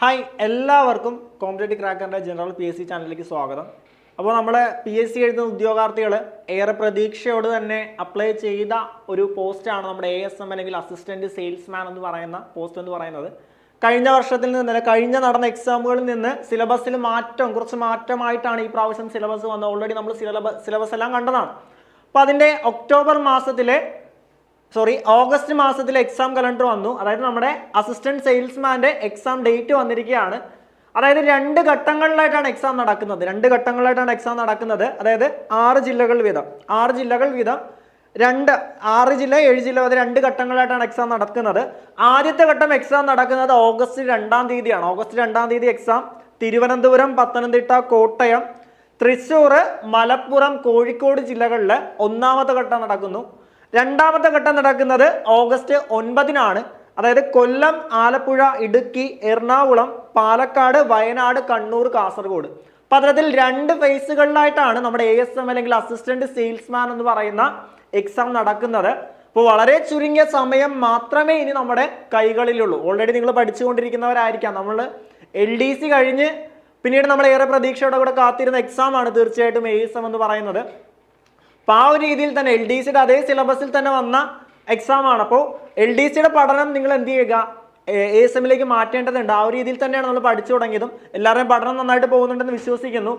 Hi എല്ലാവർക്കും competitive ക്രാക്കറിന്റെ general P S C ചാനലിലേക്ക് സ്വാഗതം. അപ്പോൾ നമ്മളെ പി എസ് സി എഴുതുന്ന ഉദ്യോഗാർത്ഥികൾ ഏറെ പ്രതീക്ഷയോട് തന്നെ അപ്ലൈ ചെയ്ത ഒരു പോസ്റ്റാണ് നമ്മുടെ എ എസ് എം അല്ലെങ്കിൽ അസിസ്റ്റന്റ് സെയിൽസ്മാൻ എന്ന് പറയുന്ന പോസ്റ്റ് എന്ന് പറയുന്നത്. കഴിഞ്ഞ വർഷത്തിൽ നിന്ന് കഴിഞ്ഞ നടന്ന എക്സാമുകളിൽ നിന്ന് സിലബസിൽ മാറ്റം കുറച്ച് മാറ്റമായിട്ടാണ് ഈ പ്രാവശ്യം സിലബസ് വന്നത്. ഓൾറെഡി നമ്മൾ സിലബസ് സിലബസ് എല്ലാം കണ്ടതാണ്. അപ്പോൾ അതിന്റെ ഒക്ടോബർ മാസത്തിലെ സോറി ഓഗസ്റ്റ് മാസത്തിൽ എക്സാം കലണ്ടർ വന്നു. അതായത് നമ്മുടെ അസിസ്റ്റന്റ് സെയിൽസ്മാന്റെ എക്സാം ഡേറ്റ് വന്നിരിക്കുകയാണ്. അതായത് രണ്ട് ഘട്ടങ്ങളിലായിട്ടാണ് എക്സാം നടക്കുന്നത്. രണ്ട് ഘട്ടങ്ങളിലായിട്ടാണ് എക്സാം നടക്കുന്നത്. അതായത് ആറ് ജില്ലകൾ വീതം. ആറ് ജില്ലകൾ വീതം രണ്ട് ആറ് ജില്ല ഏഴ് ജില്ല അത് രണ്ട് ഘട്ടങ്ങളായിട്ടാണ് എക്സാം നടക്കുന്നത്. ആദ്യത്തെ ഘട്ടം എക്സാം നടക്കുന്നത് ഓഗസ്റ്റ് രണ്ടാം തീയതിയാണ്. ഓഗസ്റ്റ് രണ്ടാം തീയതി എക്സാം തിരുവനന്തപുരം പത്തനംതിട്ട കോട്ടയം തൃശ്ശൂർ മലപ്പുറം കോഴിക്കോട് ജില്ലകളിൽ ഒന്നാമത്തെ ഘട്ടം നടക്കുന്നു. രണ്ടാമത്തെ ഘട്ടം നടക്കുന്നത് ഓഗസ്റ്റ് ഒൻപതിനാണ്. അതായത് കൊല്ലം ആലപ്പുഴ ഇടുക്കി എറണാകുളം പാലക്കാട് വയനാട് കണ്ണൂർ കാസർഗോഡ്. അപ്പം രണ്ട് ഫേസുകളിലായിട്ടാണ് നമ്മുടെ എ എസ് എം അല്ലെങ്കിൽ അസിസ്റ്റന്റ് സെയിൽസ്മാൻ എന്ന് പറയുന്ന എക്സാം നടക്കുന്നത്. അപ്പോൾ വളരെ ചുരുങ്ങിയ സമയം മാത്രമേ ഇനി നമ്മുടെ കൈകളിലുള്ളൂ. ഓൾറെഡി നിങ്ങൾ പഠിച്ചുകൊണ്ടിരിക്കുന്നവരായിരിക്കാം. നമ്മൾ എൽ ഡി സി കഴിഞ്ഞ് പിന്നീട് നമ്മൾ ഏറെ പ്രതീക്ഷയോടെ കൂടെ കാത്തിരുന്ന എക്സാം ആണ് തീർച്ചയായിട്ടും എ എസ് എം എന്ന് പറയുന്നത്. അപ്പൊ ആ ഒരു രീതിയിൽ തന്നെ എൽ ഡി സിയുടെ അതേ സിലബസിൽ തന്നെ വന്ന എക്സാം ആണ്. അപ്പോൾ എൽ ഡി സിയുടെ പഠനം നിങ്ങൾ എന്ത് ചെയ്യുക? എ എസ് എമ്മിലേക്ക് മാറ്റേണ്ടതുണ്ട്. ആ ഒരു രീതിയിൽ തന്നെയാണ് നമ്മൾ പഠിച്ചു തുടങ്ങിയതും. എല്ലാവരുടെയും പഠനം നന്നായിട്ട് പോകുന്നുണ്ടെന്ന് വിശ്വസിക്കുന്നു.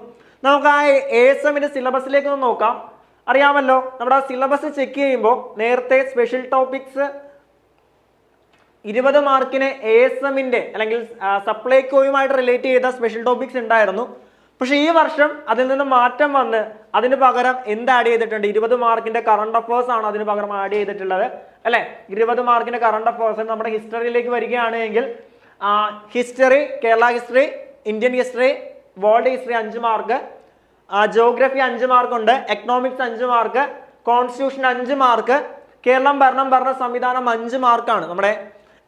നമുക്ക് ആ എ എസ് എമ്മിന്റെ സിലബസിലേക്ക് ഒന്ന് നോക്കാം. അറിയാമല്ലോ നമ്മുടെ ആ സിലബസ് ചെക്ക് ചെയ്യുമ്പോൾ നേരത്തെ സ്പെഷ്യൽ ടോപ്പിക്സ് ഇരുപത് മാർക്കിന് എ എസ് എമ്മിന്റെ അല്ലെങ്കിൽ സപ്ലൈകോയുമായിട്ട് റിലേറ്റ് ചെയ്ത സ്പെഷ്യൽ ടോപ്പിക്സ് ഉണ്ടായിരുന്നു. പക്ഷെ ഈ വർഷം അതിൽ നിന്ന് മാറ്റം വന്ന് അതിന് പകരം എന്ത് ആഡ് ചെയ്തിട്ടുണ്ട്? ഇരുപത് മാർക്കിന്റെ കറണ്ട് അഫേഴ്സ് ആണ് അതിന് പകരം ആഡ് ചെയ്തിട്ടുള്ളത്. അല്ലെ? ഇരുപത് മാർക്കിന്റെ കറണ്ട് അഫേഴ്സ് നമ്മുടെ ഹിസ്റ്ററിയിലേക്ക് വരികയാണെങ്കിൽ history Kerala history Indian history world history അഞ്ച് മാർക്ക് ജോഗ്രഫി അഞ്ച് മാർക്കുണ്ട് എക്കണോമിക്സ് അഞ്ച് മാർക്ക് കോൺസ്റ്റിറ്റ്യൂഷൻ അഞ്ച് മാർക്ക് കേരളം ഭരണം ഭരണ സംവിധാനം അഞ്ച് മാർക്കാണ് നമ്മുടെ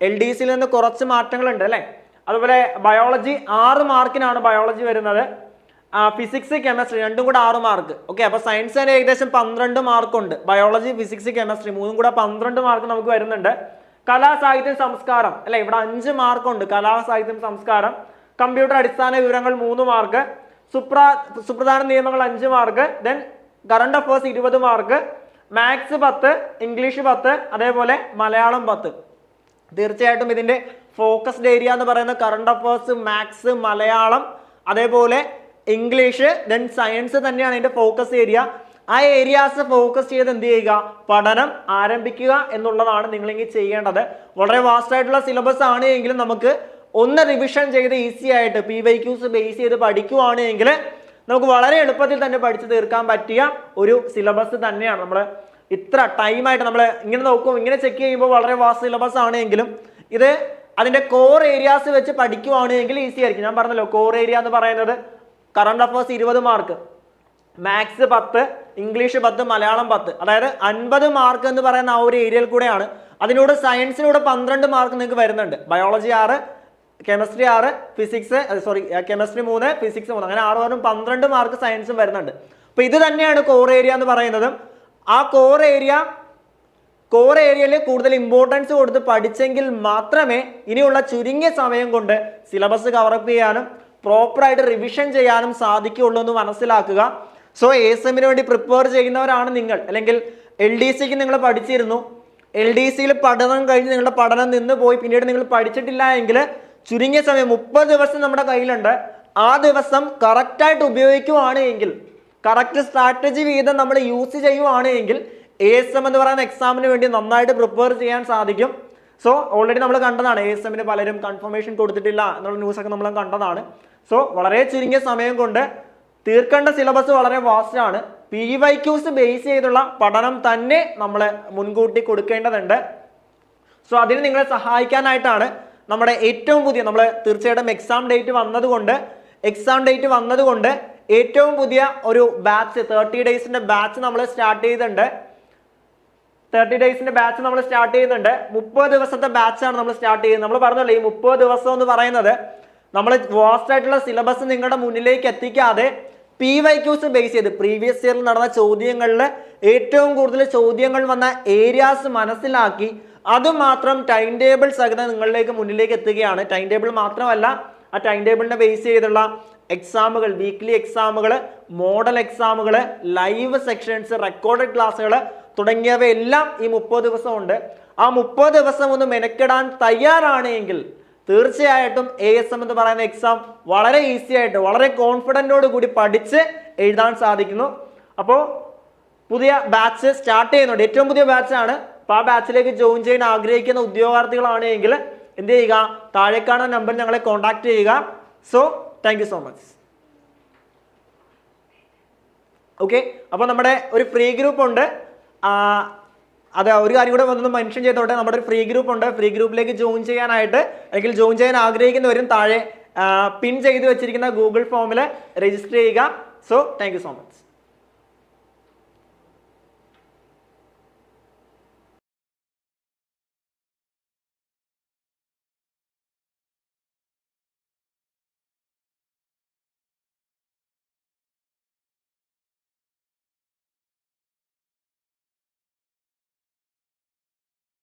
എൽ ഡി സിയിൽ നിന്ന് കുറച്ച് മാറ്റങ്ങളുണ്ട് അല്ലേ? അതുപോലെ ബയോളജി ആറ് മാർക്കിനാണ് ബയോളജി വരുന്നത്. ഫിസിക്സ് കെമിസ്ട്രി രണ്ടും കൂടെ ആറ് മാർക്ക് ഓക്കെ അപ്പൊ സയൻസ് തന്നെ ഏകദേശം പന്ത്രണ്ട് മാർക്കുണ്ട് ബയോളജി ഫിസിക്സ് കെമിസ്ട്രി മൂന്നും കൂടെ പന്ത്രണ്ട് മാർക്ക് നമുക്ക് വരുന്നുണ്ട്. കലാ സാഹിത്യം സംസ്കാരം. അല്ലെ ഇവിടെ അഞ്ച് മാർക്കുണ്ട് കലാ സാഹിത്യം സംസ്കാരം. കമ്പ്യൂട്ടർ അടിസ്ഥാന വിവരങ്ങൾ മൂന്ന് മാർക്ക് സുപ്രാ സുപ്രധാന നിയമങ്ങൾ അഞ്ച് മാർക്ക് ദെൻ കറണ്ട് അഫേഴ്സ് ഇരുപത് മാർക്ക് മാത്സ് പത്ത് ഇംഗ്ലീഷ് പത്ത് അതേപോലെ മലയാളം പത്ത്. തീർച്ചയായിട്ടും ഇതിന്റെ ഫോക്കസ്ഡ് ഏരിയ എന്ന് പറയുന്ന കറണ്ട് അഫേഴ്സ് മാത്സ് മലയാളം അതേപോലെ ഇംഗ്ലീഷ് ദെൻ സയൻസ് തന്നെയാണ് അതിന്റെ ഫോക്കസ് ഏരിയ ആ ഏരിയാസ് ഫോക്കസ് ചെയ്ത് എന്ത് ചെയ്യുക? പഠനം ആരംഭിക്കുക എന്നുള്ളതാണ് നിങ്ങളെങ്കിൽ ചെയ്യേണ്ടത്. വളരെ വാസ്റ്റ് ആയിട്ടുള്ള സിലബസ് ആണ് എങ്കിലും നമുക്ക് ഒന്ന് റിവിഷൻ ചെയ്ത് ഈസി ആയിട്ട് പി വൈ ക്യൂസ് ബേസ് ചെയ്ത് പഠിക്കുവാണ് എങ്കിൽ നമുക്ക് വളരെ എളുപ്പത്തിൽ തന്നെ പഠിച്ചു തീർക്കാൻ പറ്റിയ ഒരു സിലബസ് തന്നെയാണ്. നമ്മൾ ഇത്ര ടൈമായിട്ട് നമ്മൾ ഇങ്ങനെ നോക്കും ഇങ്ങനെ ചെക്ക് ചെയ്യുമ്പോൾ വളരെ വാസ്റ്റ് സിലബസ് ആണെങ്കിലും ഇത് അതിന്റെ കോർ ഏരിയാസ് വെച്ച് പഠിക്കുവാണെങ്കിൽ ഈസി ആയിരിക്കും. ഞാൻ പറഞ്ഞല്ലോ കോർ ഏരിയ എന്ന് പറയുന്നത് കറണ്ട് അഫേഴ്സ് ഇരുപത് മാർക്ക് മാത്സ് പത്ത് ഇംഗ്ലീഷ് പത്ത് മലയാളം പത്ത്. അതായത് അൻപത് മാർക്ക് എന്ന് പറയുന്ന ആ ഒരു ഏരിയയിൽ കൂടെയാണ്. അതിനോട് സയൻസിനോട് പന്ത്രണ്ട് മാർക്ക് നിങ്ങൾക്ക് വരുന്നുണ്ട്. ബയോളജി ആറ് കെമിസ്ട്രി ആറ് ഫിസിക്സ് സോറി കെമിസ്ട്രി മൂന്ന് ഫിസിക്സ് മൂന്ന്. അങ്ങനെ ആറ് ആറും പന്ത്രണ്ട് മാർക്ക് സയൻസും വരുന്നുണ്ട്. അപ്പൊ ഇത് തന്നെയാണ് കോർ ഏരിയ എന്ന് പറയുന്നത്. ആ കോർ ഏരിയ കോർ ഏരിയയിൽ കൂടുതൽ ഇമ്പോർട്ടൻസ് കൊടുത്ത് പഠിച്ചെങ്കിൽ മാത്രമേ ഇനിയുള്ള ചുരുങ്ങിയ സമയം കൊണ്ട് സിലബസ് കവറപ്പ് ചെയ്യാനും പ്രോപ്പറായിട്ട് റിവിഷൻ ചെയ്യാനും സാധിക്കുകയുള്ളൂ എന്ന് മനസ്സിലാക്കുക. സോ എ എസ് വേണ്ടി പ്രിപ്പയർ ചെയ്യുന്നവരാണ് നിങ്ങൾ. അല്ലെങ്കിൽ എൽ ഡി സിക്ക് നിങ്ങൾ പഠിച്ചിരുന്നു. എൽ ഡി സിയിൽ പഠനം കഴിഞ്ഞ് നിങ്ങളുടെ പഠനം നിന്ന് പോയി. പിന്നീട് നിങ്ങൾ പഠിച്ചിട്ടില്ല എങ്കിൽ ചുരുങ്ങിയ സമയം മുപ്പത് ദിവസം നമ്മുടെ കയ്യിലുണ്ട്. ആ ദിവസം കറക്റ്റായിട്ട് ഉപയോഗിക്കുവാണ് എങ്കിൽ കറക്റ്റ് സ്ട്രാറ്റജി വീതം നമ്മൾ യൂസ് ചെയ്യുവാണ് എങ്കിൽ എ എസ് എം എന്ന് പറയുന്ന എക്സാമിന് വേണ്ടി നന്നായിട്ട് പ്രിപ്പയർ ചെയ്യാൻ സാധിക്കും. സോ ഓൾറെഡി നമ്മൾ കണ്ടതാണ് എ എസ് എമ്മിന് പലരും കൺഫർമേഷൻ കൊടുത്തിട്ടില്ല എന്നുള്ള ന്യൂസ് ഒക്കെ നമ്മൾ കണ്ടതാണ്. സോ വളരെ ചുരുങ്ങിയ സമയം കൊണ്ട് തീർക്കേണ്ട സിലബസ് വളരെ വാസ്റ്റ് ആണ്. പി വൈ ക്യൂസ് ബേസ് ചെയ്തുള്ള പഠനം തന്നെ നമ്മൾ മുൻകൂട്ടി കൊടുക്കേണ്ടതുണ്ട്. സോ അതിന് നിങ്ങളെ സഹായിക്കാനായിട്ടാണ് നമ്മുടെ ഏറ്റവും പുതിയ നമ്മൾ തീർച്ചയായിട്ടും എക്സാം ഡേറ്റ് വന്നതുകൊണ്ട് എക്സാം ഡേറ്റ് വന്നതുകൊണ്ട് ഏറ്റവും പുതിയ ഒരു ബാച്ച് തേർട്ടി ഡേയ്സിന്റെ ബാച്ച് നമ്മൾ സ്റ്റാർട്ട് ചെയ്തിട്ടുണ്ട്. തേർട്ടി ഡേയ്സിന്റെ ബാച്ച് നമ്മൾ സ്റ്റാർട്ട് ചെയ്യുന്നുണ്ട്. മുപ്പത് ദിവസത്തെ ബാച്ചാണ് നമ്മൾ സ്റ്റാർട്ട് ചെയ്യുന്നത്. നമ്മൾ പറഞ്ഞല്ലോ ഈ മുപ്പത് ദിവസം എന്ന് പറയുന്നത് നമ്മൾ വാസ്റ്റ് ആയിട്ടുള്ള സിലബസ് നിങ്ങളുടെ മുന്നിലേക്ക് എത്തിക്കാതെ പി വൈ ക്യൂസ് ബേസ് ചെയ്ത്. പ്രീവിയസ് ഇയറിൽ നടന്ന ചോദ്യങ്ങളിൽ ഏറ്റവും കൂടുതൽ ചോദ്യങ്ങൾ വന്ന ഏരിയാസ് മനസ്സിലാക്കി. അതുമാത്രം ടൈം ടേബിൾ സഹിതം നിങ്ങളിലേക്ക് മുന്നിലേക്ക് എത്തുകയാണ്. ടൈം ടേബിൾ മാത്രമല്ല ആ ടൈം ടേബിളിനെ ബേസ് ചെയ്തുള്ള എക്സാമുകൾ വീക്ക്ലി എക്സാമുകൾ മോഡൽ എക്സാമുകൾ ലൈവ് സെക്ഷൻസ് റെക്കോർഡഡ് ക്ലാസ്സുകൾ തുടങ്ങിയവയെല്ലാം ഈ മുപ്പത് ദിവസമുണ്ട്. ആ മുപ്പത് ദിവസം ഒന്ന് മെനക്കെടാൻ തയ്യാറാണ് എങ്കിൽ തീർച്ചയായിട്ടും എ എസ് എം എന്ന് പറയുന്ന എക്സാം വളരെ ഈസി ആയിട്ട് വളരെ കോൺഫിഡന്റോട് കൂടി പഠിച്ച് എഴുതാൻ സാധിക്കുന്നു. അപ്പോൾ പുതിയ ബാച്ച് സ്റ്റാർട്ട് ചെയ്യുന്നുണ്ട്. ഏറ്റവും പുതിയ ബാച്ചാണ് അപ്പോൾ ആ ബാച്ചിലേക്ക് ജോയിൻ ചെയ്യാൻ ആഗ്രഹിക്കുന്ന ഉദ്യോഗാർത്ഥികളാണെങ്കിൽ എന്ത് ചെയ്യുക? താഴെ കാണുന്ന ഞങ്ങളെ കോൺടാക്ട് ചെയ്യുക. So thank you so much okay അപ്പോൾ നമ്മുടെ ഒരു ഫ്രീ ഗ്രൂപ്പ് ഉണ്ട്. അതെ ഒരു കാര്യം കൂടെ വന്നൊന്ന് മെൻഷൻ ചെയ്തോട്ടെ. നമ്മുടെ ഒരു ഫ്രീ ഗ്രൂപ്പ് ഉണ്ട്. ഫ്രീ ഗ്രൂപ്പിലേക്ക് ജോയിൻ ചെയ്യാനായിട്ട് അല്ലെങ്കിൽ ജോയിൻ ചെയ്യാൻ ആഗ്രഹിക്കുന്നവരും താഴെ പിൻ ചെയ്ത് വെച്ചിരിക്കുന്ന ഗൂഗിൾ ഫോമിൽ രജിസ്റ്റർ ചെയ്യുക. So thank so much